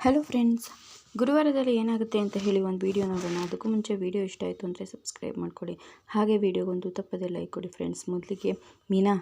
Hello friends ಗುರುವಾರದಲ್ಲಿ ಏನಾಗುತ್ತೆ ಅಂತ ಹೇಳಿ ಒಂದು ವೀಡಿಯೋ ನೋಡೋಣ. ಅದಕ್ಕೂ ಮುಂಚೆ ವಿಡಿಯೋ ಇಷ್ಟ ಆಯಿತು ಅಂದರೆ ಸಬ್ಸ್ಕ್ರೈಬ್ ಮಾಡ್ಕೊಳ್ಳಿ. ಹಾಗೆ ವಿಡಿಯೋಗೊಂದು ತಪ್ಪದೆ ಲೈಕ್ ಕೊಡಿ ಫ್ರೆಂಡ್ಸ್ ಮೊದಲಿಗೆ Meena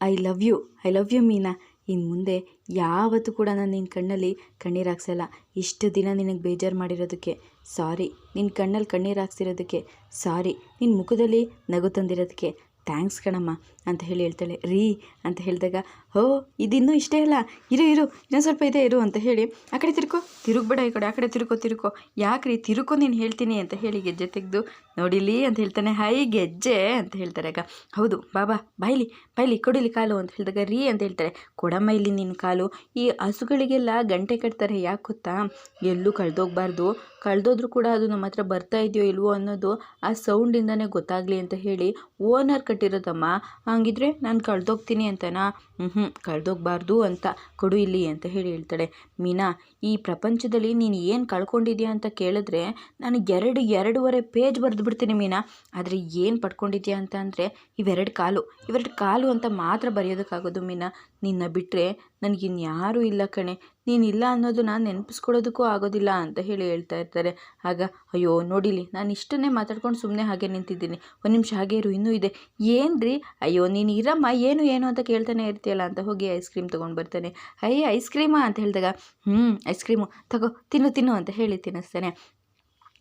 I love you I love you Meena. ಇನ್ನು ಮುಂದೆ ಯಾವತ್ತೂ ಕೂಡ ನಾನು ನಿನ್ನ ಕಣ್ಣಲ್ಲಿ ಕಣ್ಣೀರು ಹಾಕ್ಸಲ್ಲ. ಇಷ್ಟು ದಿನ ನಿನಗೆ ಬೇಜಾರು ಮಾಡಿರೋದಕ್ಕೆ. ಸಾರಿ ನಿನ್ನ ಕಣ್ಣಲ್ಲಿ ಕಣ್ಣೀರು ಹಾಕ್ಸಿರೋದಕ್ಕೆ. ಸಾರಿ ನಿನ್ನ ಮುಖದಲ್ಲಿ ನಗು ತಂದಿರೋದಕ್ಕೆ. ಥ್ಯಾಂಕ್ಸ್ ಕಣಮ್ಮ ಅಂತ ಹೇಳಿ ಹೇಳ್ತಾಳೆ. ರೀ ಅಂತ ಹೇಳಿದಾಗ, ಹೋ, ಇದಿನ್ನೂ ಇಷ್ಟೇ ಅಲ್ಲ. ಇರು ಇರು, ಇನ್ನೊಂದು ಸ್ವಲ್ಪ ಇದೆ, ಇರು ಅಂತ ಹೇಳಿ ಆ ಕಡೆ ತಿರ್ಕೋ. ತಿರುಗಬೇಡ ಈ ಕಡೆ, ಆ ಕಡೆ ತಿರುಕೋ ತಿರುಕೋ. ಯಾಕ್ರಿ ತಿರುಕೋ, ನೀನು ಹೇಳ್ತೀನಿ ಅಂತ ಹೇಳಿ ಗೆಜ್ಜೆ ತೆಗೆದು ನೋಡಿಲಿ ಅಂತ ಹೇಳ್ತಾನೆ. ಹೈ ಗೆಜ್ಜೆ ಅಂತ ಹೇಳ್ತಾರೆ ಆಗ. ಹೌದು ಬಾಬಾ ಬಾಯ್ಲಿ ಬಾಯ್ಲಿ, ಕೊಡಿಲಿ ಕಾಲು ಅಂತ ಹೇಳಿದಾಗ ರೀ ಅಂತ ಹೇಳ್ತಾರೆ. ಕೊಡಮ್ಮ ಇಲ್ಲಿ ನಿನ್ನ ಕಾಲು. ಈ ಹಸುಗಳಿಗೆಲ್ಲ ಗಂಟೆ ಕಟ್ತಾರೆ ಯಾಕೆ ಗೊತ್ತಾ? ಎಲ್ಲೂ ಕಳೆದೋಗ್ಬಾರ್ದು. ಕಳೆದೋದ್ರೂ ಕೂಡ ಅದು ನಮ್ಮ ಹತ್ರ ಬರ್ತಾ ಇದೆಯೋ ಇಲ್ವೋ ಅನ್ನೋದು ಆ ಸೌಂಡಿಂದನೇ ಗೊತ್ತಾಗಲಿ ಅಂತ ಹೇಳಿ ಓನರ್ ಕಟ್ಟಿರೋದಮ್ಮ. ಹಾಗಿದ್ರೆ ನಾನು ಕಳೆದೋಗ್ತೀನಿ ಅಂತನಾ? ಹ್ಞೂ ಕಳೆದೋಗ್ಬಾರ್ದು ಅಂತ ಕೊಡು ಇಲ್ಲಿ ಅಂತ ಹೇಳಿ ಹೇಳ್ತಾಳೆ. ಮೀನಾ, ಈ ಪ್ರಪಂಚದಲ್ಲಿ ನೀನು ಏನು ಕಳ್ಕೊಂಡಿದ್ಯಾ ಅಂತ ಕೇಳಿದ್ರೆ ನನಗೆ ಎರಡು, ಎರಡೂವರೆ ಪೇಜ್ ಬರೆದು ಬಿಡ್ತೀನಿ ಮೀನಾ. ಆದರೆ ಏನು ಪಡ್ಕೊಂಡಿದ್ಯಾ ಅಂತ ಅಂದರೆ ಇವೆರಡು ಕಾಲು. ಇವೆರಡು ಕಾಲು ಅಂತ ಮಾತ್ರ ಬರೆಯೋದಕ್ಕಾಗೋದು ಮೀನಾ. ನಿನ್ನ ಬಿಟ್ಟರೆ ನನಗಿನ್ಯಾರೂ ಇಲ್ಲ ಕಣೆ. ನೀನಿಲ್ಲ ನಾನು ನೆನಪಿಸ್ಕೊಳ್ಳೋದಕ್ಕೂ ಆಗೋದಿಲ್ಲ ಅಂತ ಹೇಳಿ ಹೇಳ್ತಾ ಇರ್ತಾರೆ. ಆಗ, ಅಯ್ಯೋ, ನೋಡಿಲಿ, ನಾನು ಇಷ್ಟನ್ನೇ ಮಾತಾಡ್ಕೊಂಡು ಸುಮ್ಮನೆ ಹಾಗೆ ನಿಂತಿದ್ದೀನಿ. ಒಂದು ನಿಮಿಷ ಹಾಗೆ ಇರು, ಇನ್ನೂ ಇದೆ. ಏನು ಅಯ್ಯೋ, ನೀನು ಇರಮ್ಮ, ಏನು ಏನು ಅಂತ ಕೇಳ್ತಾನೆ ಇರ್ತೀಯಲ್ಲ ಅಂತ ಹೋಗಿ ಐಸ್ ಕ್ರೀಮ್ ತೊಗೊಂಡು ಬರ್ತಾನೆ. ಅಯ್ಯ ಐಸ್ ಕ್ರೀಮಾ ಅಂತ ಹೇಳಿದಾಗ ಹ್ಞೂ ಐಸ್ ಕ್ರೀಮು ತಗೋ, ತಿನ್ನು ತಿನ್ನು ಅಂತ ಹೇಳಿ ತಿನ್ನಿಸ್ತಾನೆ.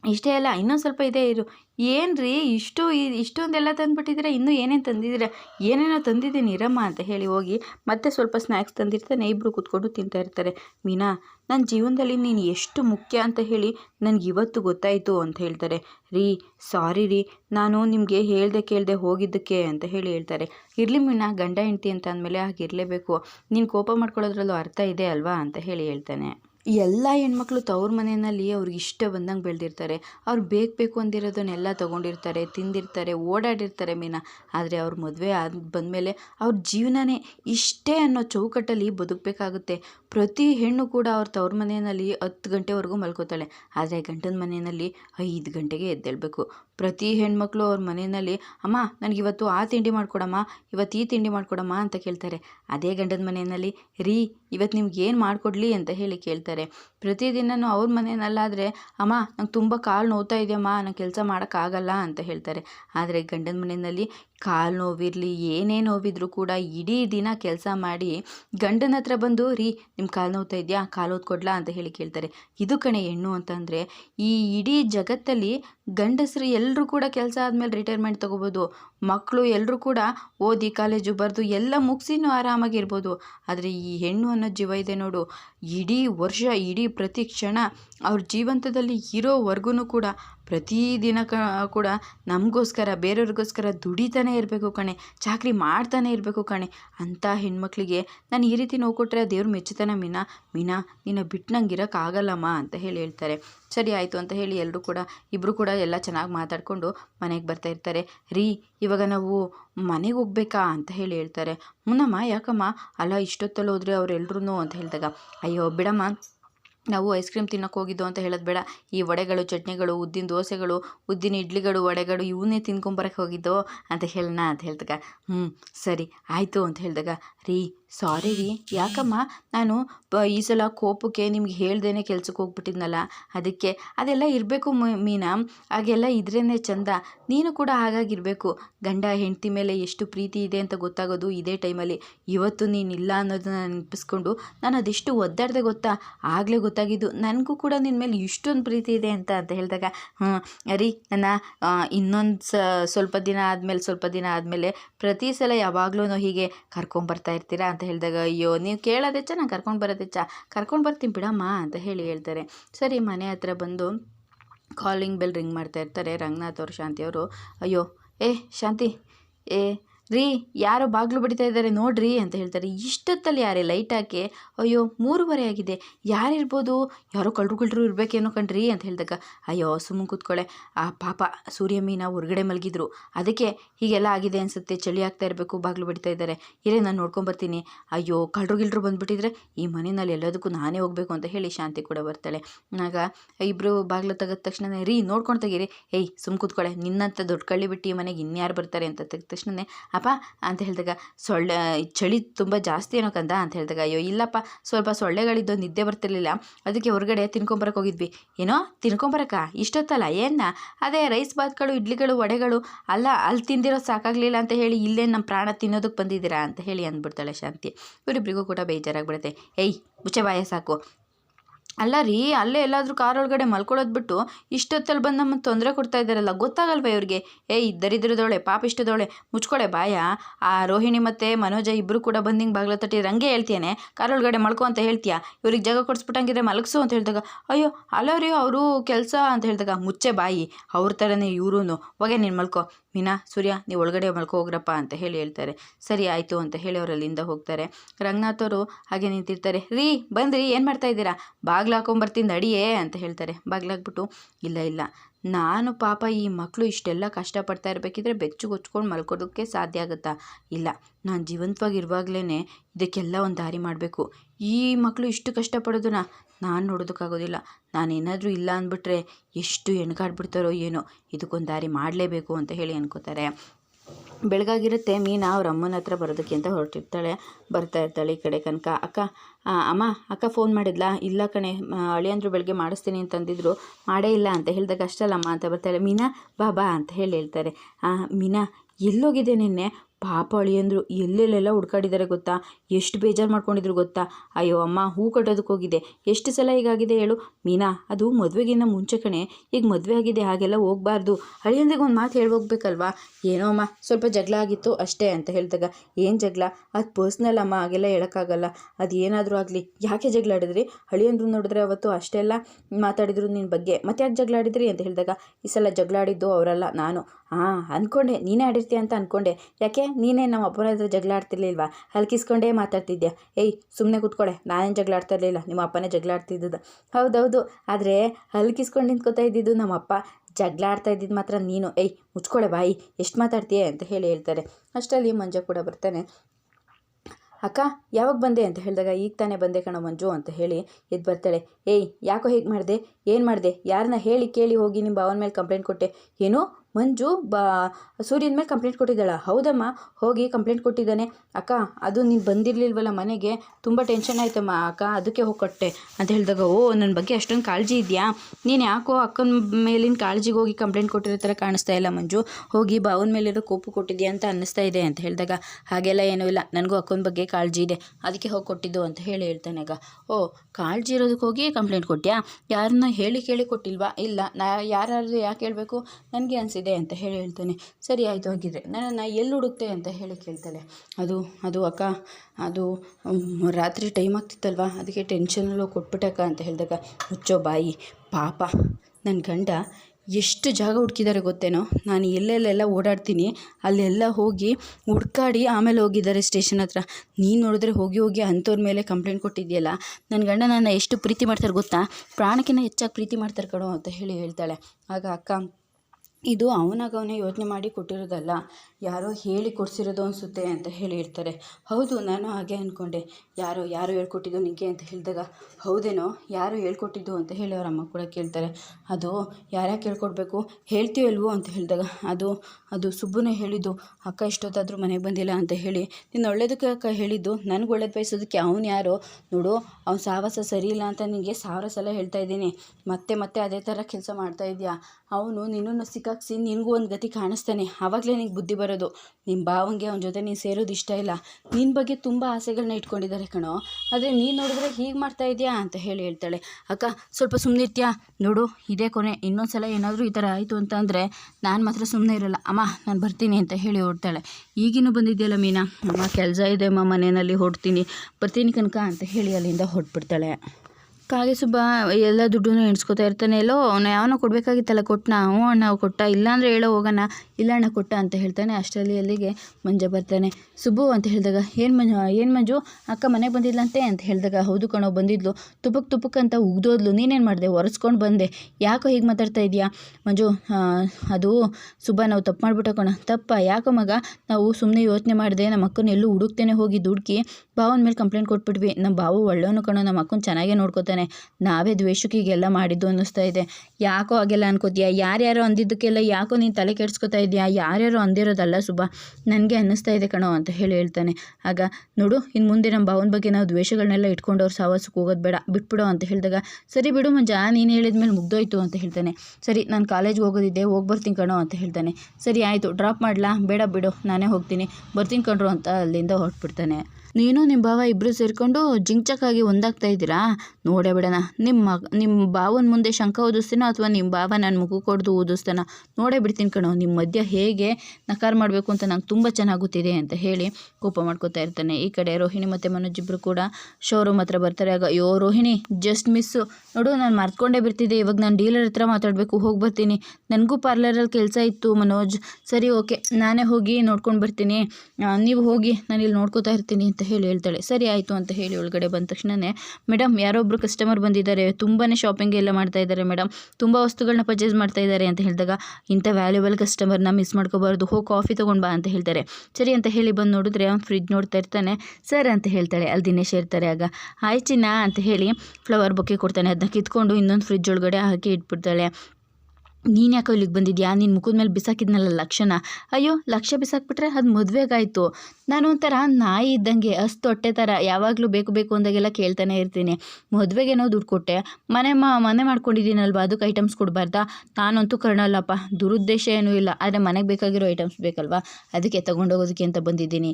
ಇಷ್ಟೇ ಅಲ್ಲ, ಇನ್ನೊಂದು ಸ್ವಲ್ಪ ಇದೆ ಇರು ಏನು ರೀ ಇಷ್ಟು ಇಷ್ಟೊಂದೆಲ್ಲ ತಂದುಬಿಟ್ಟಿದ್ದೀರಾ? ಇನ್ನೂ ಏನೇನು ತಂದಿದ್ದೀರಾ? ಏನೇನೋ ತಂದಿದ್ದೀನಿ, ಇರಮ್ಮ ಅಂತ ಹೇಳಿ ಹೋಗಿ ಮತ್ತೆ ಸ್ವಲ್ಪ ಸ್ನ್ಯಾಕ್ಸ್ ತಂದಿರ್ತಾನೆ ಇಬ್ಬರು ಕೂತ್ಕೊಂಡು ತಿಂತಾ ಇರ್ತಾರೆ. ಮೀನಾ ನನ್ನ ಜೀವನದಲ್ಲಿ ನೀನು ಎಷ್ಟು ಮುಖ್ಯ ಅಂತ ಹೇಳಿ ನನಗೆ ಇವತ್ತು ಗೊತ್ತಾಯಿತು ಅಂತ ಹೇಳ್ತಾರೆ. ರೀ, ಸಾರಿ ರೀ, ನಾನು ನಿಮಗೆ ಹೇಳ್ದೆ ಕೇಳ್ದೆ ಹೋಗಿದ್ದಕ್ಕೆ ಅಂತ ಹೇಳಿ ಹೇಳ್ತಾರೆ. ಇರಲಿ ಮೀನಾ, ಗಂಡ ಹೆಂಡತಿ ಅಂತ ಅಂದಮೇಲೆ ಹಾಗಿರಲೇಬೇಕು. ನೀನು ಕೋಪ ಮಾಡ್ಕೊಳ್ಳೋದ್ರಲ್ಲೂ ಅರ್ಥ ಇದೆ ಅಲ್ವಾ ಅಂತ ಹೇಳಿ ಹೇಳ್ತಾನೆ. ಎಲ್ಲ ಹೆಣ್ಮಕ್ಳು ತವ್ರ ಮನೆಯಲ್ಲಿ ಅವ್ರಿಗೆ ಇಷ್ಟ ಬಂದಂಗೆ ಬೆಳೆದಿರ್ತಾರೆ. ಅವ್ರು ಬೇಕು ಬೇಕು ಅಂದಿರೋದನ್ನೆಲ್ಲ ತೊಗೊಂಡಿರ್ತಾರೆ, ತಿಂದಿರ್ತಾರೆ, ಓಡಾಡಿರ್ತಾರೆ ಮೀನಾ. ಆದರೆ ಅವ್ರ ಮದುವೆ ಆದ ಬಂದಮೇಲೆ ಅವ್ರ ಜೀವನನೇ ಇಷ್ಟೇ ಅನ್ನೋ ಚೌಕಟ್ಟಲ್ಲಿ ಬದುಕಬೇಕಾಗುತ್ತೆ. ಪ್ರತಿ ಹೆಣ್ಣು ಕೂಡ ಅವ್ರ ತವ್ರ ಮನೆಯಲ್ಲಿ ಹತ್ತು ಗಂಟೆವರೆಗೂ ಮಲ್ಕೋತಾಳೆ. ಆದರೆ ಗಂಟನ ಮನೆಯಲ್ಲಿ ಐದು ಗಂಟೆಗೆ ಎದ್ದೇಳಬೇಕು. ಪ್ರತಿ ಹೆಣ್ಮಕ್ಳು ಅವ್ರ ಮನೆಯಲ್ಲಿ, ಅಮ್ಮ, ನನಗಿವತ್ತು ಆ ತಿಂಡಿ ಮಾಡಿಕೊಡಮ್ಮ, ಇವತ್ತು ಈ ತಿಂಡಿ ಮಾಡಿಕೊಡಮ್ಮ ಅಂತ ಕೇಳ್ತಾರೆ. ಅದೇ ಗಂಡನ ಮನೆಯಲ್ಲಿ, ರೀ, ಇವತ್ತು ನಿಮ್ಗೆ ಏನು ಮಾಡಿಕೊಡ್ಲಿ ಅಂತ ಹೇಳಿ ಕೇಳ್ತಾರೆ. ಪ್ರತಿದಿನನೂ ಅವ್ರ ಮನೆಯಲ್ಲಾದರೆ, ಅಮ್ಮ, ನಂಗೆ ತುಂಬ ಕಾಲು ನೋವ್ತಾ ಇದೆಯಮ್ಮ, ನಂಗೆ ಕೆಲಸ ಮಾಡೋಕ್ಕಾಗಲ್ಲ ಅಂತ ಹೇಳ್ತಾರೆ. ಆದರೆ ಗಂಡನ ಮನೆಯಲ್ಲಿ ಕಾಲು ನೋವಿರಲಿ, ಏನೇ ನೋವಿದ್ರೂ ಕೂಡ ಇಡೀ ದಿನ ಕೆಲಸ ಮಾಡಿ ಗಂಡನ ಹತ್ರ ಬಂದು, ರೀ ನಿಮ್ಮ ಕಾಲು ನೋವ್ತಾ ಇದೆಯಾ? ಕಾಲು ಓದ್ಕೊಡ್ಲಾ ಅಂತ ಹೇಳಿ ಕೇಳ್ತಾರೆ. ಇದು ಕಣೆ ಹೆಣ್ಣು ಅಂತಂದರೆ, ಈ ಇಡೀ ಜಗತ್ತಲ್ಲಿ ಗಂಡಸರು ಎಲ್ಲರೂ ಕೂಡ ಕೆಲಸ ಆದಮೇಲೆ ರಿಟೈರ್ಮೆಂಟ್ ತೊಗೋಬೋದು. ಮಕ್ಕಳು ಎಲ್ಲರೂ ಕೂಡ ಓದಿ, ಕಾಲೇಜು ಬರೆದು ಎಲ್ಲ ಮುಗಿಸಿನೂ ಆರಾಮಾಗಿರ್ಬೋದು ಆದರೆ ಈ ಹೆಣ್ಣು ಅನ್ನೋ ಜೀವ ಇದೆ ನೋಡು. ಇಡೀ ವರ್ಷ, ಇಡೀ ಪ್ರತಿ ಕ್ಷಣ ಅವ್ರ ಜೀವಂತದಲ್ಲಿ ಇರೋವರೆಗೂ ಕೂಡ ಪ್ರತಿದಿನ ಕೂಡ ನಮಗೋಸ್ಕರ, ಬೇರೆಯವ್ರಿಗೋಸ್ಕರ ದುಡಿತಾನೆ ಇರಬೇಕು ಕಣೆ, ಚಾಕ್ರಿ ಮಾಡ್ತಾನೆ ಇರಬೇಕು ಕಣೆ. ಅಂಥ ಹೆಣ್ಮಕ್ಳಿಗೆ ನಾನು ಈ ರೀತಿ ನೋವು ಕೊಟ್ಟರೆ ದೇವ್ರು ಮೆಚ್ಚುತ್ತಾನೆ ಮೀನಾ? ಮೀನಾ, ನಿನ್ನ ಬಿಟ್ಟು ನಂಗೆ ಅಂತ ಹೇಳಿ ಹೇಳ್ತಾರೆ. ಸರಿ ಆಯಿತು ಅಂತ ಹೇಳಿ ಎಲ್ಲರೂ ಕೂಡ ಇಬ್ಬರು ಕೂಡ ಎಲ್ಲ ಚೆನ್ನಾಗಿ ಮಾತಾಡಿಕೊಂಡು ಮನೆಗೆ ಬರ್ತಾ ಇರ್ತಾರೆ. ರೀ, ಇವಾಗ ನಾವು ಮನೆಗೆ ಹೋಗ್ಬೇಕಾ ಅಂತ ಹೇಳಿ ಹೇಳ್ತಾರೆ. ಮುನ್ನಮ್ಮ, ಯಾಕಮ್ಮ? ಅಲ್ಲ, ಇಷ್ಟೊತ್ತಲ್ಲಿ ಹೋದರೆ ಅವರೆಲ್ಲರೂ ಅಂತ ಹೇಳಿದಾಗ, ಅಯ್ಯೋ, ಬಿಡಮ್ಮ ನಾವು ಐಸ್ ಕ್ರೀಮ್ ತಿನ್ನೋಕೆ ಹೋಗಿದ್ದು ಅಂತ ಹೇಳೋದು ಬೇಡ. ಈ ವಡೆಗಳು, ಚಟ್ನಿಗಳು, ಉದ್ದಿನ ದೋಸೆಗಳು, ಉದ್ದಿನ ಇಡ್ಲಿಗಳು, ವಡೆಗಳು ಇವನ್ನೇ ತಿನ್ಕೊಂಬರಕ್ಕೆ ಹೋಗಿದ್ದೋ ಅಂತ ಹೇಳೋಣ ಅಂತ ಹೇಳ್ದಾಗ. ಹ್ಞೂ ಸರಿ, ಆಯಿತು ಅಂತ ಹೇಳಿದಾಗ. ರೀ ಸಾರಿ ರೀ. ಯಾಕಮ್ಮ? ನಾನು ಈ ಸಲ ಕೋಪಕ್ಕೆ ನಿಮ್ಗೆ ಹೇಳ್ದೇ ಕೆಲ್ಸಕ್ಕೆ ಹೋಗ್ಬಿಟ್ಟಿದ್ನಲ್ಲ, ಅದಕ್ಕೆ ಅದೆಲ್ಲ ಇರಬೇಕು ಮೀನಾ. ಹಾಗೆಲ್ಲ ಇದ್ರೇ ಚಂದ. ನೀನು ಕೂಡ ಹಾಗಾಗಿರಬೇಕು. ಗಂಡ ಹೆಂಡತಿ ಮೇಲೆ ಎಷ್ಟು ಪ್ರೀತಿ ಇದೆ ಅಂತ ಗೊತ್ತಾಗೋದು ಇದೇ ಟೈಮಲ್ಲಿ. ಇವತ್ತು ನೀನಿಲ್ಲ ಅನ್ನೋದನ್ನ ನೆನಪಿಸ್ಕೊಂಡು ನಾನು ಅದೆಷ್ಟು ಒದ್ದಾಡ್ದೆ ಗೊತ್ತಾ? ಆಗಲೇ ಗೊತ್ತಾಗಿದ್ದು ನನಗೂ ಕೂಡ ನಿನ್ನ ಮೇಲೆ ಇಷ್ಟೊಂದು ಪ್ರೀತಿ ಇದೆ ಅಂತ ಅಂತ ಹೇಳಿದಾಗ ಹ್ಞೂ ರೀ ನನ್ನ ಇನ್ನೊಂದು ಸ, ಸ್ವಲ್ಪ ದಿನ ಆದಮೇಲೆ, ಸ್ವಲ್ಪ ದಿನ ಆದಮೇಲೆ ಪ್ರತಿ ಸಲ ಯಾವಾಗಲೂ ಹೀಗೆ ಕರ್ಕೊಂಬರ್ತಾ ಇರ್ತೀರಾ? ಅಂತ ಹೇಳಿದಾಗ, ಅಯ್ಯೋ, ನೀವು ಕೇಳೋದೆಚ್ಚ, ನಾನು ಕರ್ಕೊಂಡು ಬರೋದೆಚ್ಚ. ಕರ್ಕೊಂಡು ಬರ್ತೀನಿ ಬಿಡಮ್ಮ ಅಂತ ಹೇಳಿ ಹೇಳ್ತಾರೆ. ಸರಿ, ಮನೆ ಹತ್ರ ಬಂದು ಕಾಲಿಂಗ್ ಬೆಲ್ ರಿಂಗ್ ಮಾಡ್ತಾ ಇರ್ತಾರೆ ರಂಗನಾಥ್ ಅವರು, ಶಾಂತಿ ಅವರು. ಅಯ್ಯೋ, ಏ, ಶಾಂತಿ, ಏ ರೀ, ಯಾರೋ ಬಾಗಿಲು ಬಡಿತಾ ಇದ್ದಾರೆ, ನೋಡ್ರಿ ಅಂತ ಹೇಳ್ತಾರೆ. ಇಷ್ಟೊತ್ತಲ್ಲಿ ಯಾರೇ ಲೈಟ್ ಹಾಕಿ, ಅಯ್ಯೋ, ಮೂರುವರೆ ಆಗಿದೆ. ಯಾರಿರ್ಬೋದು? ಯಾರೋ ಕಳ್ಳರು ಕಳ್ಳರು ಇರಬೇಕೇನೋ ಕಣ್ರಿ ಅಂತ ಹೇಳಿದಾಗ, ಅಯ್ಯೋ ಸುಮ್ಮನೆ ಕೂತ್ಕೊಳ್ಳೆ ಆ ಪಾಪ ಸೂರ್ಯ ಮೀನ ಹೊರಗಡೆ ಮಲಗಿದ್ರು. ಅದಕ್ಕೆ ಹೀಗೆಲ್ಲ ಆಗಿದೆ ಅನಿಸುತ್ತೆ. ಚಳಿ ಆಗ್ತಾ ಇರಬೇಕು, ಬಾಗಿಲು ಬಡಿತಾ ಇದ್ದಾರೆ. ಇರೇ, ನಾನು ನೋಡ್ಕೊಂಬರ್ತೀನಿ. ಅಯ್ಯೋ ಕಳ್ಳರು ಗಿಳ್ರು ಬಂದುಬಿಟ್ಟಿದ್ರೆ ಈ ಮನೆಯಲ್ಲಿ ಎಲ್ಲದಕ್ಕೂ ನಾನೇ ಹೋಗಬೇಕು ಅಂತ ಹೇಳಿ ಶಾಂತಿ ಕೂಡ ಬರ್ತಾಳೆ. ಆಗ ಇಬ್ಬರು ಬಾಗಿಲು ತೆಗೆದ ತಕ್ಷಣ ರೀ, ನೋಡ್ಕೊಂಡು ತೆಗೀರಿ. ಏಯ್ ಸುಮ್ಮ ಕೂತ್ಕೊಳ್ಳೆ ನಿನ್ನಂತ ದೊಡ್ಡ ಕಳ್ಳಿ ಬಿಟ್ಟು ಈ ಮನೆಗೆ ಇನ್ಯಾರು ಬರ್ತಾರೆ ಅಂತ ತೆಗೆದ ತಕ್ಷಣ ಅಪ್ಪ ಅಂತ ಹೇಳಿದಾಗ, ಸೊಳ್ಳೆ, ಚಳಿ ತುಂಬ ಜಾಸ್ತಿ ಏನೋ ಕಂದ ಅಂತ ಹೇಳಿದಾಗ, ಅಯ್ಯೋ ಇಲ್ಲಪ್ಪ, ಸ್ವಲ್ಪ ಸೊಳ್ಳೆಗಳಿದ್ದು ನಿದ್ದೆ ಬರ್ತಿರ್ಲಿಲ್ಲ, ಅದಕ್ಕೆ ಹೊರಗಡೆ ತಿನ್ಕೊಂಬರಕ್ಕೆ ಹೋಗಿದ್ವಿ. ಏನೋ ತಿನ್ಕೊಂಬರಕ್ಕ ಇಷ್ಟೊತ್ತಲ್ಲ, ಏನ? ಅದೇ ರೈಸ್ ಬಾತ್ಗಳು ಇಡ್ಲಿಗಳು, ವಡೆಗಳು, ಅಲ್ಲ, ಅಲ್ಲಿ ತಿಂದಿರೋ ಸಾಕಾಗಲಿಲ್ಲ ಅಂತ ಹೇಳಿ ಇಲ್ಲೇ ನಮ್ಮ ಪ್ರಾಣ ತಿನ್ನೋದಕ್ಕೆ ಬಂದಿದ್ದೀರಾ ಅಂತ ಹೇಳಿ ಅಂದ್ಬಿಡ್ತಾಳೆ ಶಾಂತಿ. ಇವರಿಬ್ಬರಿಗೂ ಕೂಡ ಬೇಜಾರಾಗ್ಬಿಡುತ್ತೆ. ಏಯ್, ಮುಚ್ಚೆ ಬಾಯ ಸಾಕು. ಅಲ್ಲ ರೀ, ಅಲ್ಲೇ ಎಲ್ಲಾದರೂ ಕಾರ್ ಒಳಗಡೆ ಮಲ್ಕೊಳ್ಳೋದು ಬಿಟ್ಟು ಇಷ್ಟೊತ್ತಲ್ಲಿ ಬಂದು ನಮಗೆ ತೊಂದರೆ ಕೊಡ್ತಾ ಇದ್ದಾರಲ್ಲ, ಗೊತ್ತಾಗಲ್ವ ಇವ್ರಿಗೆ? ಏಯ್ ಪಾಪ ಇಷ್ಟದೋಳೆ, ಮುಚ್ಕೊಳೆ ಬಾಯ. ಆ ರೋಹಿಣಿ ಮತ್ತು ಮನೋಜ ಇಬ್ಬರು ಕೂಡ ಬಂದು ಹಿಂಗೆ ಬಾಗ್ಲ ತಟ್ಟಿ ರಂಗೆ ಹೇಳ್ತೇನೆ ಒಳಗಡೆ ಮಲ್ಕೋ ಅಂತ ಹೇಳ್ತೀಯಾ? ಇವ್ರಿಗೆ ಜಾಗ ಕೊಡಿಸ್ಬಿಟ್ಟಂಗಿದ್ರೆ ಮಲಗಿಸು ಅಂತ ಹೇಳಿದಾಗ, ಅಯ್ಯೋ, ಅಲ್ಲ ರೀ, ಅವರು ಕೆಲಸ ಅಂತ ಹೇಳಿದಾಗ, ಮುಚ್ಚೆ ಬಾಯಿ, ಅವ್ರ ಥರನೇ ಇವ್ರೂ ಹೋಗೆ ನೀನು ಮಲ್ಕೊ. ಮೀನಾ, ಸೂರ್ಯ, ನೀವು ಒಳಗಡೆ ಮಲ್ಕೊ, ಹೋಗ್ರಪ್ಪ ಅಂತ ಹೇಳಿ ಹೇಳ್ತಾರೆ. ಸರಿ, ಆಯಿತು ಅಂತ ಹೇಳಿ ಅವರಲ್ಲಿಂದ ಹೋಗ್ತಾರೆ. ರಂಗನಾಥ್ ಅವರು ಹಾಗೆ ನಿಂತಿರ್ತಾರೆ. ರೀ ಬಂದ್ರಿ ಏನು ಮಾಡ್ತಾ ಇದ್ದೀರಾ? ಬಾಗ್ಲು ಹಾಕೊಂಬರ್ತೀನಿ ನಡಿಯೇ ಅಂತ ಹೇಳ್ತಾರೆ. ಬಾಗ್ಲಾಕ್ಬಿಟ್ಟು ಇಲ್ಲ ಇಲ್ಲ. ನಾನು ಪಾಪ ಈ ಮಕ್ಕಳು ಇಷ್ಟೆಲ್ಲ ಕಷ್ಟಪಡ್ತಾ ಇರಬೇಕಿದ್ರೆ ಬೆಚ್ಚಗೆ ಹೊಚ್ಕೊಂಡು ಮಲ್ಕೋದಕ್ಕೆ ಸಾಧ್ಯ ಆಗುತ್ತಾ? ಇಲ್ಲ. ನಾನು ಜೀವಂತವಾಗಿರುವಾಗಲೇ ಇದಕ್ಕೆಲ್ಲ ಒಂದು ದಾರಿ ಮಾಡಬೇಕು. ಈ ಮಕ್ಕಳು ಇಷ್ಟು ಕಷ್ಟಪಡೋದನ್ನ ನಾನು ನೋಡೋದಕ್ಕಾಗೋದಿಲ್ಲ ನಾನೇನಾದರೂ ಇಲ್ಲ ಅಂದ್ಬಿಟ್ರೆ ಎಷ್ಟು ಎಣ್ಗಾಡ್ಬಿಡ್ತಾರೋ ಏನೋ, ಇದಕ್ಕೊಂದು ದಾರಿ ಮಾಡಲೇಬೇಕು ಅಂತ ಹೇಳಿ ಅನ್ಕೋತಾರೆ. ಬೆಳಗಾಗಿರುತ್ತೆ, ಮೀನಾ ಅವ್ರ ಅಮ್ಮನ ಹತ್ರ ಬರೋದಕ್ಕೆ ಅಂತ ಹೊರಟಿರ್ತಾಳೆ. ಬರ್ತಾ ಇರ್ತಾಳೆ ಈ ಕಡೆ ಕನಕ. ಅಕ್ಕ ಅಮ್ಮ, ಅಕ್ಕ ಫೋನ್ ಮಾಡಿದ್ಲಾ? ಇಲ್ಲ ಕಣೆ ಅಳಿಯಂದ್ರು ಬೆಳಗ್ಗೆ ಮಾಡಿಸ್ತೀನಿ ಅಂತಂದಿದ್ರು ಮಾಡೇ ಇಲ್ಲ ಅಂತ ಹೇಳಿದಾಗ ಅಷ್ಟಲ್ಲಮ್ಮ ಅಂತ ಬರ್ತಾಳೆ. ಮೀನಾ, ಬಾ ಬಾ ಅಂತ ಹೇಳಿ ಹೇಳ್ತಾರೆ. ಮೀನಾ, ಎಲ್ಲೋಗಿದೆ ನಿನ್ನೆ? ಪಾಪ ಅಳಿಯಂದರು ಎಲ್ಲೆಲ್ಲೆಲ್ಲ ಹುಡ್ಕಾಡಿದ್ದಾರೆ ಗೊತ್ತಾ? ಎಷ್ಟು ಬೇಜಾರು ಮಾಡ್ಕೊಂಡಿದ್ರು ಗೊತ್ತಾ? ಅಯ್ಯೋ ಅಮ್ಮ, ಹೂ ಕಟ್ಟೋದಕ್ಕೆ ಹೋಗಿದೆ. ಎಷ್ಟು ಸಲ ಹೀಗಾಗಿದೆ ಹೇಳು? ಮೀನಾ, ಅದು ಮದುವೆಗಿನ್ನ ಮುಂಚೆ ಕಣೆ. ಈಗ ಮದುವೆ ಆಗಿದೆ, ಹಾಗೆಲ್ಲ ಹೋಗ್ಬಾರ್ದು. ಅಳಿಯಂದ್ರಿಗೆ ಒಂದು ಮಾತು ಹೇಳ್ಬೋಗ್ಬೇಕಲ್ವಾ ಏನೋ ಅಮ್ಮ, ಸ್ವಲ್ಪ ಜಗಳ ಆಗಿತ್ತು ಅಷ್ಟೇ ಅಂತ ಹೇಳಿದಾಗ. ಏನು ಜಗಳ? ಅದು ಪರ್ಸ್ನಲ್ ಅಮ್ಮ, ಹಾಗೆಲ್ಲ ಹೇಳೋಕ್ಕಾಗಲ್ಲ. ಅದು ಏನಾದರೂ ಆಗಲಿ. ಯಾಕೆ ಜಗಳ ಆಡಿದ್ರಿ? ಅಳಿಯಂದ್ರು ನೋಡಿದ್ರೆ ಅವತ್ತು ಅಷ್ಟೆಲ್ಲ ಮಾತಾಡಿದ್ರು ನಿನ್ನ ಬಗ್ಗೆ. ಮತ್ತೆ ಯಾಕೆ ಜಗಳ ಆಡಿದ್ರಿ ಅಂತ ಹೇಳಿದಾಗ, ಈ ಸಲ ಜಗಳ ಆಡಿದ್ದು ಅವರಲ್ಲ, ನಾನು. ಹಾಂ ಅಂದ್ಕೊಂಡೆ ನೀನೇ ಆಡಿರ್ತೀಯ ಅಂತ ಅಂದ್ಕೊಂಡೆ ಯಾಕೆ? ನೀನೇ ನಮ್ಮ ಅಪ್ಪನ ಹತ್ರ ಜಗಳ ಆಡ್ತಿರ್ಲಿಲ್ವಾ? ಹಲ್ಕಿಸ್ಕೊಂಡೇ ಮಾತಾಡ್ತಿದ್ಯಾ? ಏಯ್ ಸುಮ್ಮನೆ ಕೂತ್ಕೊಳೆ ನಾನೇನು ಜಗಳ ಆಡ್ತಾ ಇರಲಿಲ್ಲ. ನಿಮ್ಮ ಅಪ್ಪನೇ ಜಗಳ ಹೌದೌದು. ಆದರೆ ಹಲ್ಕಿಸ್ಕೊಂಡು ನಿಂತ್ಕೊತಾ ಇದ್ದಿದ್ದು ನಮ್ಮ ಅಪ್ಪ. ಜಗಳ ಆಡ್ತಾ ಇದ್ದಿದ್ದು ಮಾತ್ರ ನೀನು. ಏಯ್ ಮುಚ್ಕೊಳೆ ಬಾಯಿ. ಎಷ್ಟು ಮಾತಾಡ್ತೀಯ ಅಂತ ಹೇಳಿ ಹೇಳ್ತಾರೆ. ಅಷ್ಟರಲ್ಲಿ ಮಂಜ ಕೂಡ ಬರ್ತಾನೆ. ಅಕ್ಕ, ಯಾವಾಗ ಬಂದೆ? ಅಂತ ಹೇಳಿದಾಗ, ಈಗ ತಾನೇ ಬಂದೆ ಕಣ ಮಂಜು ಅಂತ ಹೇಳಿ ಎದ್ದು ಬರ್ತಾಳೆ. ಏಯ್, ಯಾಕೋ ಹೇಗೆ ಮಾಡಿದೆ? ಏನು ಮಾಡಿದೆ? ಯಾರನ್ನ ಹೇಳಿ ಕೇಳಿ ಹೋಗಿ ನಿಮ್ಮ ಭಾವನ ಮೇಲೆ ಕಂಪ್ಲೇಂಟ್ ಕೊಟ್ಟೆ. ಏನು? ಮಂಜು ಬಾ, ಸೂರ್ಯನ ಮೇಲೆ ಕಂಪ್ಲೇಂಟ್ ಕೊಟ್ಟಿದ್ದಾಳ. ಹೌದಮ್ಮ, ಹೋಗಿ ಕಂಪ್ಲೇಂಟ್ ಕೊಟ್ಟಿದ್ದಾನೆ. ಅಕ್ಕ, ಅದು ನೀನು ಬಂದಿರಲಿಲ್ವಲ್ಲ ಮನೆಗೆ? ತುಂಬ ಟೆನ್ಷನ್ ಆಯ್ತಮ್ಮ ಅಕ್ಕ, ಅದಕ್ಕೆ ಹೋಗಿ ಕೊಟ್ಟೆ ಅಂತ ಹೇಳಿದಾಗ, ಓ ನನ್ನ ಬಗ್ಗೆ ಅಷ್ಟೊಂದು ಕಾಳಜಿ ಇದೆಯಾ? ನೀನು ಯಾಕೋ ಅಕ್ಕನ ಮೇಲಿನ ಕಾಳಜಿಗೆ ಹೋಗಿ ಕಂಪ್ಲೇಂಟ್ ಕೊಟ್ಟಿರೋ ಥರ ಕಾಣಿಸ್ತಾ ಇಲ್ಲ ಮಂಜು. ಹೋಗಿ ಬಾವನ ಮೇಲಿರೋ ಕೋಪು ಕೊಟ್ಟಿದ್ಯಾ ಅಂತ ಅನ್ನಿಸ್ತಾ ಇದೆ ಅಂತ ಹೇಳಿದಾಗ, ಹಾಗೆಲ್ಲ ಏನೂ ಇಲ್ಲ. ನನಗೂ ಅಕ್ಕನ ಬಗ್ಗೆ ಕಾಳಜಿ ಇದೆ. ಅದಕ್ಕೆ ಹೋಗಿ ಕೊಟ್ಟಿದ್ದು ಅಂತ ಹೇಳಿ ಹೇಳ್ತಾನೆ ಆಗ. ಓ, ಕಾಳಜಿ ಇರೋದಕ್ಕೆ ಹೋಗಿ ಕಂಪ್ಲೇಂಟ್ ಕೊಟ್ಟ್ಯಾ ಯಾರನ್ನ ಹೇಳಿ ಕೇಳಿ ಕೊಟ್ಟಿಲ್ವಾ? ಇಲ್ಲ, ನಾ ಯಾರು ಯಾಕೆ ಹೇಳಬೇಕು? ನನಗೆ ಅನಿಸಿದೆ ಅಂತ ಹೇಳಿ ಹೇಳ್ತಾನೆ. ಸರಿ, ಆಯಿತು, ಹಾಗಿದ್ರೆ. ನನ್ನನ್ನು ಎಲ್ಲಿ ಹುಡುಕ್ತೆ ಅಂತ ಹೇಳಿ ಕೇಳ್ತಾಳೆ. ಅದು ಅದು ಅಕ್ಕ, ಅದು ರಾತ್ರಿ ಟೈಮ್ ಆಗ್ತಿತ್ತಲ್ವಾ? ಅದಕ್ಕೆ ಟೆನ್ಷನಲ್ಲೂ ಕೊಟ್ಬಿಟ್ಟಕ್ಕ ಅಂತ ಹೇಳಿದಾಗ ಮುಚ್ಚೋ ಬಾಯಿ, ಪಾಪ. ನನ್ನ ಗಂಡ ಎಷ್ಟು ಜಾಗ ಹುಡುಕಿದ್ದಾರೆ ಗೊತ್ತೇನೋ? ನಾನು ಎಲ್ಲೆಲ್ಲೆಲ್ಲ ಓಡಾಡ್ತೀನಿ, ಅಲ್ಲೆಲ್ಲ ಹೋಗಿ ಹುಡ್ಕಾಡಿ ಆಮೇಲೆ ಹೋಗಿದ್ದಾರೆ ಸ್ಟೇಷನ್ ಹತ್ರ. ನೀನು ನೋಡಿದ್ರೆ ಹೋಗಿ ಹೋಗಿ ಅಂಥವ್ರ ಮೇಲೆ ಕಂಪ್ಲೇಂಟ್ ಕೊಟ್ಟಿದ್ಯಲ್ಲ ನನ್ನ ಗಂಡ ನನ್ನ ಎಷ್ಟು ಪ್ರೀತಿ ಮಾಡ್ತಾರೆ ಗೊತ್ತಾ? ಪ್ರಾಣಕ್ಕಿಂತ ಹೆಚ್ಚಾಗಿ ಪ್ರೀತಿ ಮಾಡ್ತಾರೆ ಕಣೋ ಅಂತ ಹೇಳಿ ಹೇಳ್ತಾಳೆ. ಆಗ ಅಕ್ಕ ಇದು ಅವನಾಗ ಅವನೇ ಯೋಚನೆ ಮಾಡಿ ಕೊಟ್ಟಿರೋದಲ್ಲ. ಯಾರೋ ಹೇಳಿ ಕೊಡಿಸಿರೋದು ಅನಿಸುತ್ತೆ ಅಂತ ಹೇಳಿ ಹೇಳ್ತಾರೆ ಹೌದು, ನಾನು ಹಾಗೆ ಅಂದ್ಕೊಂಡೆ ಯಾರೋ, ಯಾರು ಹೇಳ್ಕೊಟ್ಟಿದ್ದು ನಿಮಗೆ ಅಂತ ಹೇಳಿದಾಗ, ಹೌದೇನೋ, ಯಾರು ಹೇಳ್ಕೊಟ್ಟಿದ್ದು ಅಂತ ಹೇಳಿ ಅವ್ರ ಅಮ್ಮ ಕೂಡ ಕೇಳ್ತಾರೆ. ಅದು ಯಾರ್ಯಾಕೆ ಹೇಳ್ಕೊಡ್ಬೇಕು? ಹೇಳ್ತೀವಲ್ವೋ ಅಂತ ಹೇಳಿದಾಗ, ಅದು ಅದು ಸುಬ್ಬನೇ ಹೇಳಿದ್ದು, ಅಕ್ಕ ಎಷ್ಟೊತ್ತಾದರೂ ಮನೆಗೆ ಬಂದಿಲ್ಲ ಅಂತ ಹೇಳಿ. ನೀನು ಒಳ್ಳೇದಕ್ಕೆ ಅಕ್ಕ ಹೇಳಿದ್ದು, ನನಗೆ ಒಳ್ಳೇದು ಬಯಸೋದಕ್ಕೆ ಅವನು ಯಾರೋ? ನೋಡು, ಅವ್ನು ಸಾವಸ ಸರಿ ಇಲ್ಲ ಅಂತ ನಿನಗೆ ಸಾವಿರ ಸಲ ಹೇಳ್ತಾ ಇದ್ದೀನಿ. ಮತ್ತೆ ಮತ್ತೆ ಅದೇ ಥರ ಕೆಲಸ ಮಾಡ್ತಾ ಇದೆಯಾ ಅವನು ನಿನ್ನನ್ನು ಸಿಕ್ಕಾಕ್ಸಿ ನಿನಗೂ ಒಂದು ಗತಿ ಕಾಣಿಸ್ತಾನೆ. ಆವಾಗಲೇ ನಿಂಗೆ ಬುದ್ಧಿ ಬರೋದು. ನಿಮ್ಮ ಭಾವಂಗೆ ಅವನ ಜೊತೆ ನೀನು ಸೇರೋದು ಇಷ್ಟ ಇಲ್ಲ. ನಿನ್ನ ಬಗ್ಗೆ ತುಂಬ ಆಸೆಗಳನ್ನ ಇಟ್ಕೊಂಡಿದ್ದಾರೆ ಕಣೋ. ಆದರೆ ನೀನು ನೋಡಿದ್ರೆ ಹೀಗೆ ಮಾಡ್ತಾ ಇದೆಯಾ ಅಂತ ಹೇಳಿ ಹೇಳ್ತಾಳೆ. ಅಕ್ಕ, ಸ್ವಲ್ಪ ಸುಮ್ಮನೆ ಇರ್ತೀಯಾ? ನೋಡು, ಇದೇ ಕೊನೆ. ಇನ್ನೊಂದು ಸಲ ಏನಾದರೂ ಈ ಥರ ಆಯಿತು ಅಂತ ಅಂದರೆ ನಾನು ಮಾತ್ರ ಸುಮ್ಮನೆ ಇರಲ್ಲ. ಅಮ್ಮ, ನಾನು ಬರ್ತೀನಿ ಅಂತ ಹೇಳಿ ಹೊರಡ್ತಾಳೆ ಈಗಿನೂ ಬಂದಿದೆಯಲ್ಲ ಮೀನಾ? ಅಮ್ಮ, ಕೆಲಸ ಇದೆ ಅಮ್ಮ, ಮನೆಯಲ್ಲಿ ಹೊಡ್ತೀನಿ ಬರ್ತೀನಿ ಕನಕ ಅಂತ ಹೇಳಿ ಅಲ್ಲಿಂದ ಹೊರಟ್ಬಿಡ್ತಾಳೆ. ಕಾಗೆ ಸುಬ್ಬ, ಎಲ್ಲ ದುಡ್ಡನ್ನು ಎಣಿಸ್ಕೊತಾ ಇರ್ತಾನೆ. ಎಲ್ಲೋ, ಅವನು ಯಾವನೋ ಕೊಡಬೇಕಾಗಿತ್ತಲ್ಲ ಕೊಟ್ಟನ ಹ್ಞೂ ಅಣ್ಣ ಕೊಟ್ಟ, ಇಲ್ಲಾಂದರೆ ಹೇಳೋ ಹೋಗೋಣ. ಇಲ್ಲ ಅಣ್ಣ ಕೊಟ್ಟ ಅಂತ ಹೇಳ್ತಾನೆ. ಅಷ್ಟರಲ್ಲಿ ಅಲ್ಲಿಗೆ ಮಂಜ ಬರ್ತಾನೆ. ಸುಬ್ಬು ಅಂತ ಹೇಳಿದಾಗ, ಏನು ಮಂಜು ಏನು ಮಂಜು? ಅಕ್ಕ ಮನೆಗೆ ಬಂದಿದ್ಲಂತೆ ಅಂತ ಹೇಳಿದಾಗ, ಹೌದು ಕಣೋ, ಬಂದಿದ್ಲು. ತುಪ್ಪಕ್ಕೆ ತುಪ್ಪಕ್ಕೆ ಅಂತ ಉಗ್ದೋದ್ಲು. ನೀನೇನು ಮಾಡಿದೆ? ಒರೆಸ್ಕೊಂಡು ಬಂದೆ. ಯಾಕೋ ಹೀಗೆ ಮಾತಾಡ್ತಾ ಇದೆಯಾ? ಮಂಜು ಅದು ಸುಬ್ಬ, ನಾವು ತಪ್ಪು ಮಾಡಿಬಿಟ್ಟ ಕಣ. ತಪ್ಪ, ಯಾಕೋ ಮಗ? ನಾವು ಸುಮ್ಮನೆ ಯೋಚನೆ ಮಾಡಿದೆ ನಮ್ಮ ಅಕ್ಕನ ಎಲ್ಲೂ ಹುಡುಕ್ತೇನೆ ಹೋಗಿ ದುಡ್ಕಿ, ಭಾವನ ಮೇಲೆ ಕಂಪ್ಲೇಂಟ್ ಕೊಟ್ಬಿಟ್ವಿ. ನಮ್ಮ ಬಾವು ಒಳ್ಳೆಯವನು ಕಣೋ ನಮ್ಮ ಅಕ್ಕನ ಚೆನ್ನಾಗೇ ನೋಡ್ಕೋತಾನೆ. ಹೇಳ್ತಾನೆ ನಾವೇ ದ್ವೇಷಕ್ಕೆ ಹೀಗೆಲ್ಲ ಮಾಡಿದ್ದು ಅನ್ನಿಸ್ತಾ ಇದೆ. ಯಾಕೋ ಹಾಗೆಲ್ಲ ಅನ್ಕೋತೀಯ? ಯಾರ್ಯಾರೋ ಅಂದಿದ್ದಕ್ಕೆಲ್ಲ ಯಾಕೋ ನೀನು ತಲೆ ಕೆಡಿಸ್ಕೊತಾ ಇದೆಯಾ? ಯಾರ್ಯಾರೋ ಅಂದಿರೋದಲ್ಲ ಸುಬ್ಬ? ನನಗೆ ಅನ್ನಿಸ್ತಾ ಇದೆ ಕಣೋ ಅಂತ ಹೇಳಿ ಹೇಳ್ತಾನೆ. ಆಗ, ನೋಡು ಇನ್ನು ಮುಂದೆ ನಮ್ಮ ಭಾವನ ಬಗ್ಗೆ ನಾವು ದ್ವೇಷಗಳನ್ನೆಲ್ಲ ಇಟ್ಕೊಂಡು ಅವ್ರು ಸಾವಾಸಕ್ಕೆ ಹೋಗೋದು ಬೇಡ, ಬಿಟ್ಬಿಡು ಅಂತ ಹೇಳಿದಾಗ, ಸರಿ ಬಿಡು ಮಂಜ, ನೀನು ಹೇಳಿದ್ಮೇಲೆ ಮುಗ್ದೋಯ್ತು ಅಂತ ಹೇಳ್ತಾನೆ. ಸರಿ, ನಾನು ಕಾಲೇಜ್ಗೆ ಹೋಗೋದಿದ್ದೆ, ಹೋಗಿ ಬರ್ತೀನಿ ಕಣೋ ಅಂತ ಹೇಳ್ತಾನೆ. ಸರಿ, ಆಯಿತು, ಡ್ರಾಪ್ ಮಾಡಲಾ? ಬೇಡ ಬಿಡು, ನಾನೇ ಹೋಗ್ತೀನಿ. ಬರ್ತೀನಿ ಕಣ್ರು ಅಂತ ಅಲ್ಲಿಂದ ಹೊರಟ್ಬಿಡ್ತಾನೆ. ನೀನು ನಿಮ್ಮ ಭಾವ ಇಬ್ಬರು ಸೇರಿಕೊಂಡು ಜಿಂಕ್ಚಕ್ಕಾಗಿ ಒಂದಾಗ್ತಾ ಇದ್ದೀರಾ? ನೋಡೇ ಬಿಡೋಣ. ನಿಮ್ಮ ಮಗ ನಿಮ್ಮ ಭಾವನ ಮುಂದೆ ಶಂಕ ಓದಿಸ್ತೀನೋ ಅಥವಾ ನಿಮ್ಮ ಭಾವ ನನ್ನ ಮುಗು ಕೊಡ್ದು ಓದಿಸ್ತಾನ ನೋಡೇ ಬಿಡ್ತೀನಿ ಕಣೋ ನಿಮ್ಮ ಮಧ್ಯ ಹೇಗೆ ನಕಾರ ಮಾಡಬೇಕು ಅಂತ ನಂಗೆ ತುಂಬ ಚೆನ್ನಾಗಿ ಗೊತ್ತಿದೆ ಅಂತ ಹೇಳಿ ಕೋಪ ಮಾಡ್ಕೋತಾ ಇರ್ತಾನೆ. ಈ ಕಡೆ ರೋಹಿಣಿ ಮತ್ತು ಮನೋಜ್ ಇಬ್ಬರು ಕೂಡ ಶೋರೂಮ್ ಹತ್ರ ಬರ್ತಾರೆ. ಆಗ, ಅಯ್ಯೋ ರೋಹಿಣಿ ಜಸ್ಟ್ ಮಿಸ್ಸು ನೋಡು, ನಾನು ಮರ್ತ್ಕೊಂಡೇ ಬರ್ತಿದ್ದೆ ಇವಾಗ ನಾನು ಡೀಲರ್ ಹತ್ರ ಮಾತಾಡಬೇಕು, ಹೋಗಿ ಬರ್ತೀನಿ. ನನಗೂ ಪಾರ್ಲರಲ್ಲಿ ಕೆಲಸ ಇತ್ತು ಮನೋಜ್. ಸರಿ ಓಕೆ ನಾನೇ ಹೋಗಿ ನೋಡ್ಕೊಂಡು ಬರ್ತೀನಿ. ನೀವು ಹೋಗಿ, ನಾನು ಇಲ್ಲಿ ನೋಡ್ಕೋತಾ ಇರ್ತೀನಿ. ಹೇಳಿ ಹೇಳ್ತಾಳೆ. ಸರಿ ಆಯಿತು ಅಂತ ಹೇಳಿ ಒಳಗಡೆ ಬಂದ ತಕ್ಷಣವೇ ಮೇಡಮ್ ಯಾರೊಬ್ಬರು ಕಸ್ಟಮರ್ ಬಂದಿದ್ದಾರೆ ತುಂಬಾ ಶಾಪಿಂಗ್ ಎಲ್ಲ ಮಾಡ್ತಾ ಇದ್ದಾರೆ ಮೇಡಮ್ ತುಂಬ ವಸ್ತುಗಳನ್ನ ಪರ್ಚೇಸ್ ಮಾಡ್ತಾ ಇದ್ದಾರೆ ಅಂತ ಹೇಳಿದಾಗ, ಇಂಥ ವ್ಯಾಲ್ಯೂಬಲ್ ಕಸ್ಟಮರ್ನ ಮಿಸ್ ಮಾಡ್ಕೋಬಾರ್ದು. ಹೋ ಕಾಫಿ ತೊಗೊಂಡು ಬಾ ಅಂತ ಹೇಳ್ತಾರೆ. ಸರಿ ಅಂತ ಹೇಳಿ ಬಂದು ನೋಡಿದ್ರೆ ಅವ್ನು ಫ್ರಿಜ್ ನೋಡ್ತಾ ಇರ್ತಾನೆ. ಸರ್ ಅಂತ ಹೇಳ್ತಾಳೆ. ಅಲ್ಲಿ ದಿನೇಶ್ ಇರ್ತಾರೆ ಆಗ. ಹಾಯ್ ಚಿನ್ನ ಅಂತ ಹೇಳಿ ಫ್ಲವರ್ ಬೊಕ್ಕೆ ಕೊಡ್ತಾನೆ. ಅದನ್ನ ಕಿತ್ಕೊಂಡು ಇನ್ನೊಂದು ಫ್ರಿಜ್ ಒಳಗಡೆ ಹಾಕಿ ಇಟ್ಬಿಡ್ತಾಳೆ. ನೀನು ಯಾಕೋ ಇಲ್ಲಿಗೆ ಬಂದಿದ್ಯಾ? ನಿನ್ನ ಮುಖದ ಮೇಲೆ ಬಿಸಾಕಿದ್ನಲ್ಲ ಲಕ್ಷಣ. ಅಯ್ಯೋ, ಲಕ್ಷ ಬಿಸಾಕ್ಬಿಟ್ರೆ ಅದು ಮದುವೆಗಾಯಿತು. ನಾನು ಒಂಥರ ನಾಯಿ ಇದ್ದಂಗೆ ಅಷ್ಟು ಹೊಟ್ಟೆ ಥರ ಯಾವಾಗಲೂ ಬೇಕು ಬೇಕು ಅಂದಾಗೆಲ್ಲ ಕೇಳ್ತಾನೆ ಇರ್ತೀನಿ. ಮದುವೆಗೇನೋ ದುಡ್ಡು ಕೊಟ್ಟೆ. ಮನೆ ಮಾ, ಮನೆ ಮಾಡ್ಕೊಂಡಿದ್ದೀನಲ್ವ? ಅದಕ್ಕೆ ಐಟಮ್ಸ್ ಕೊಡಬಾರ್ದಾ? ನಾನಂತೂ ಕರ್ಣಲ್ಲಪ್ಪ. ದುರುದ್ದೇಶ ಏನೂ ಇಲ್ಲ. ಆದರೆ ಮನೆಗೆ ಬೇಕಾಗಿರೋ ಐಟಮ್ಸ್ ಬೇಕಲ್ವಾ? ಅದಕ್ಕೆ ತೊಗೊಂಡೋಗೋದಕ್ಕೆ ಅಂತ ಬಂದಿದ್ದೀನಿ.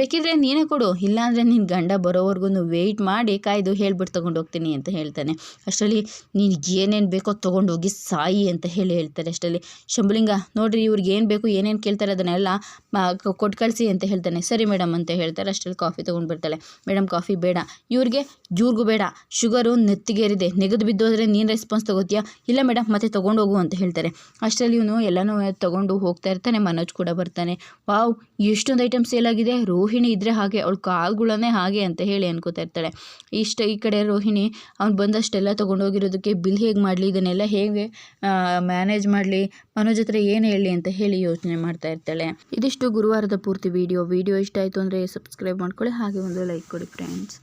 ಬೇಕಿದ್ರೆ ನೀನೇ ಕೊಡು. ಇಲ್ಲಾಂದರೆ ನಿನ್ನ ಗಂಡ ಬರೋವರೆಗೂ ವೆಯ್ಟ್ ಮಾಡಿ ಕಾಯ್ದು ಹೇಳ್ಬಿಟ್ಟು ತೊಗೊಂಡೋಗ್ತೀನಿ ಅಂತ ಹೇಳ್ತಾನೆ. ಅಷ್ಟರಲ್ಲಿ ನೀನು ಏನೇನು ಬೇಕೋ ತೊಗೊಂಡೋಗಿ ಸಾಯಿ ಅಂತ ಹೇಳಿ ಹೇಳ್ತಾರೆ ಅಷ್ಟರಲ್ಲಿ. ಶಂಭುಲಿಂಗ, ನೋಡಿರಿ ಇವ್ರಿಗೆ ಏನು ಬೇಕು, ಏನೇನು ಕೇಳ್ತಾರೆ ಅದನ್ನೆಲ್ಲ ಕೊಟ್ಟು ಕಳಿಸಿ ಅಂತ ಹೇಳ್ತಾನೆ. ಸರಿ ಮೇಡಮ್ ಅಂತ ಹೇಳ್ತಾರೆ. ಅಷ್ಟರಲ್ಲಿ ಕಾಫಿ ತೊಗೊಂಡು ಬರ್ತಾಳೆ ಮೇಡಮ್ ಕಾಫಿ ಬೇಡ. ಇವ್ರಿಗೆ ಜೂರ್ಗೂ ಬೇಡ. ಶುಗರು ನೆತ್ತಿಗೇರಿದೆ. ನೆಗೆದು ಬಿದ್ದೋದ್ರೆ ನೀನು ರೆಸ್ಪಾನ್ಸ್ ತೊಗೋತೀಯಾ? ಇಲ್ಲ ಮೇಡಮ್ ಮತ್ತೆ ತೊಗೊಂಡೋಗು ಅಂತ ಹೇಳ್ತಾರೆ. ಅಷ್ಟರಲ್ಲಿ ಇವನು ಎಲ್ಲನೂ ತೊಗೊಂಡು ಹೋಗ್ತಾ ಇರ್ತಾನೆ. ಮನೋಜ್ ಕೂಡ ಬರ್ತಾನೆ. ವಾವ್ ಎಷ್ಟೊಂದು ಐಟಮ್ ಸೇಲ್ ಆಗಿದೆ. ರೋಹಿಣಿ ಇದ್ದರೆ ಹಾಗೆ, ಅವಳು ಕಾಲುಗಳನ್ನೇ ಹಾಗೆ ಅಂತ ಹೇಳಿ ಅನ್ಕೋತಾ ಇರ್ತಾಳೆ. ಇಷ್ಟ ಈ ಕಡೆ ರೋಹಿಣಿ, ಅವ್ನು ಬಂದಷ್ಟೆಲ್ಲ ತೊಗೊಂಡೋಗಿರೋದಕ್ಕೆ ಬಿಲ್ ಹೇಗೆ ಮಾಡಲಿ? ಇದನ್ನೆಲ್ಲ ಹೇಗೆ ಮ್ಯಾನೇಜ್ ಮಾಡಲಿ. ಮನೋಜ್ ಹತ್ರ ಏನು ಹೇಳಿ ಅಂತ ಹೇಳಿ ಯೋಚನೆ ಮಾಡ್ತಾ ಇರ್ತಾಳೆ. ಇದಿಷ್ಟು ಗುರುವಾರದ ಪೂರ್ತಿ ವಿಡಿಯೋ ವಿಡಿಯೋ ಇಷ್ಟ ಆಯಿತು ಅಂದರೆ ಸಬ್ಸ್ಕ್ರೈಬ್ ಮಾಡ್ಕೊಳ್ಳಿ. ಹಾಗೆ ಒಂದು ಲೈಕ್ ಕೊಡಿ ಫ್ರೆಂಡ್ಸ್